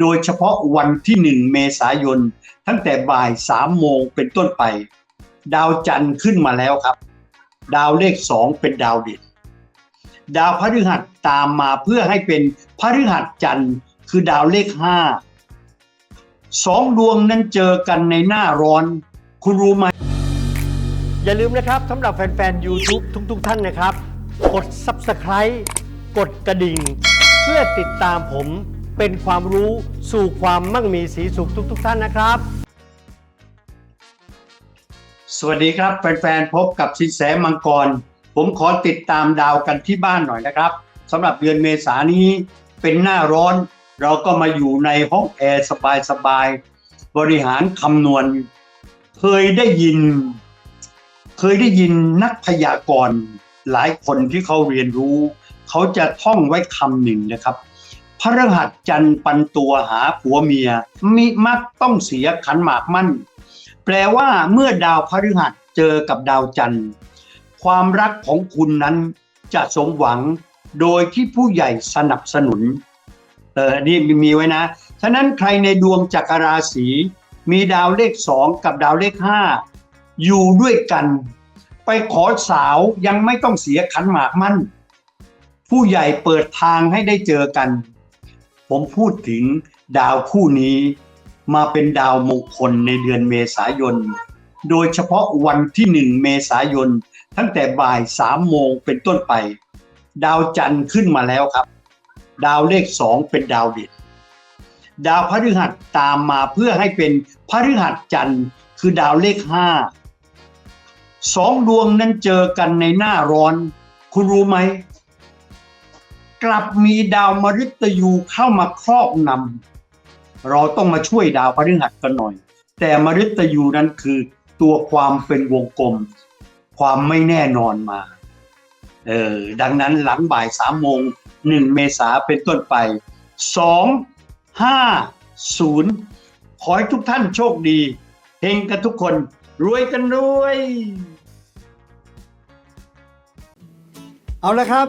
โดยเฉพาะวันที่ 1 เมษายน ตั้งแต่บ่าย 3 โมงเป็นต้นไป ดาวจันทร์ขึ้นมาแล้วครับ ดาวเลข 2 เป็นดาวเด่นดาวพฤหัสตามมาเพื่อให้เป็นพฤหัสจันทร์คือดาวเลข 5 สองดวงนั้นเจอกันในหน้าร้อน คุณรู้ไหม อย่าลืมนะครับสำหรับแฟนๆ YouTube ทุกๆ ท่านนะครับ กด Subscribe กดกระดิ่ง เพื่อติดตามผม เป็นความรู้สู่ความมั่งมีสีสุขทุก ๆ ท่านนะครับ สวัสดีครับ แฟนๆ พบกับสินแสมังกร ผมขอติดตามดาวกันที่บ้านหน่อยนะครับสำหรับเดือนเมษานี้เป็นหน้าร้อน เราก็มาอยู่ในห้องแอร์สบายๆ บริหารคำนวณ เคยได้ยิน เคยได้ยินนักพยากรณ์หลายคนที่เขาเรียนรู้ เขาจะท่องไว้คำหนึ่งนะครับ ระรหัสจันทร์ปันตัวหาผัวเมีย มิมักต้องเสียขันหมากมั่น แปลว่าเมื่อดาวพฤหัสเจอกับดาวจันทร์ ความรักของคุณนั้นจะสมหวังโดยที่ผู้ใหญ่สนับสนุนเอออันนี่มีไว้นะ ฉะนั้นใครในดวงจักรราศีมีดาวเลขสองกับดาวเลขห้าอยู่ด้วยกัน ไปขอสาวยังไม่ต้องเสียขันหมากมั่น ผู้ใหญ่เปิดทางให้ได้เจอกัน ผมพูดถึงดาวคู่นี้มาเป็นดาวมงคลในเดือนเมษายน โดยเฉพาะวันที่หนึ่งเมษายน ตั้งแต่บ่ายสามโมงเป็นต้นไป ดาวจันทร์ขึ้นมาแล้วครับ ดาวเลขสองเป็นดาวเด่นดาวพฤหัสตามมาเพื่อให้เป็นพฤหัสจันทร์คือดาวเลขห้าสองดวงนั้นเจอกันในหน้าร้อน คุณรู้ไหม กลับมีดาวมฤตยูเข้ามาครอบนำเราต้องมาช่วยดาวพฤหัสกันหน่อย แต่มฤตยูนั้นคือตัวความเป็นวงกลม ความไม่แน่นอนมาเออดังนั้นหลังบ่ายสามโมงหนึ่งเมษาเป็นต้นไปสองห้าศูนย์ขอให้ทุกท่านโชคดีเฮงกันทุกคน รวยกันรวย เอาละครับ